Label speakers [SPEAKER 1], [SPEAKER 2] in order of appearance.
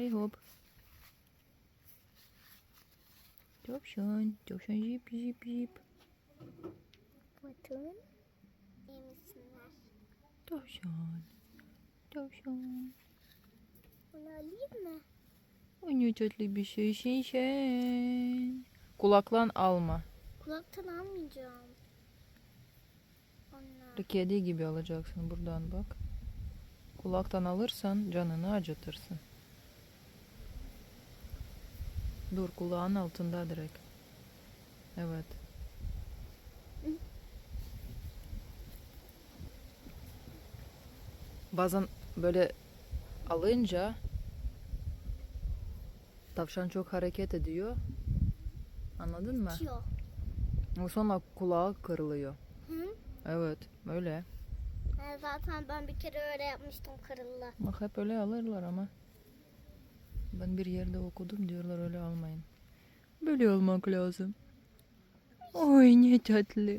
[SPEAKER 1] Hey hop. Tavşan. Tavşan jip jip jip.
[SPEAKER 2] Bakın. İyi misinler?
[SPEAKER 1] Tavşan. Tavşan.
[SPEAKER 2] Bunu alayım mı?
[SPEAKER 1] O ne tatlı bir şey şey şey. Kulaklan alma.
[SPEAKER 2] Kulaktan almayacağım.
[SPEAKER 1] Bir Kedi gibi alacaksın buradan bak. Kulaktan alırsan canını acıtırsın. Dur kulağın altında direkt. Evet. Bazen böyle alınca tavşan çok hareket ediyor. Anladın mı?
[SPEAKER 2] Bitiyor.
[SPEAKER 1] O sonra kulağı kırılıyor.
[SPEAKER 2] Hı?
[SPEAKER 1] Evet, öyle.
[SPEAKER 2] Ha, zaten ben bir kere öyle yapmıştım kırıldı.
[SPEAKER 1] Bak hep öyle alırlar ama. Ben bir yerde okudum diyorlar öyle almayın. Böyle olmak lazım. Oy ne tatlı.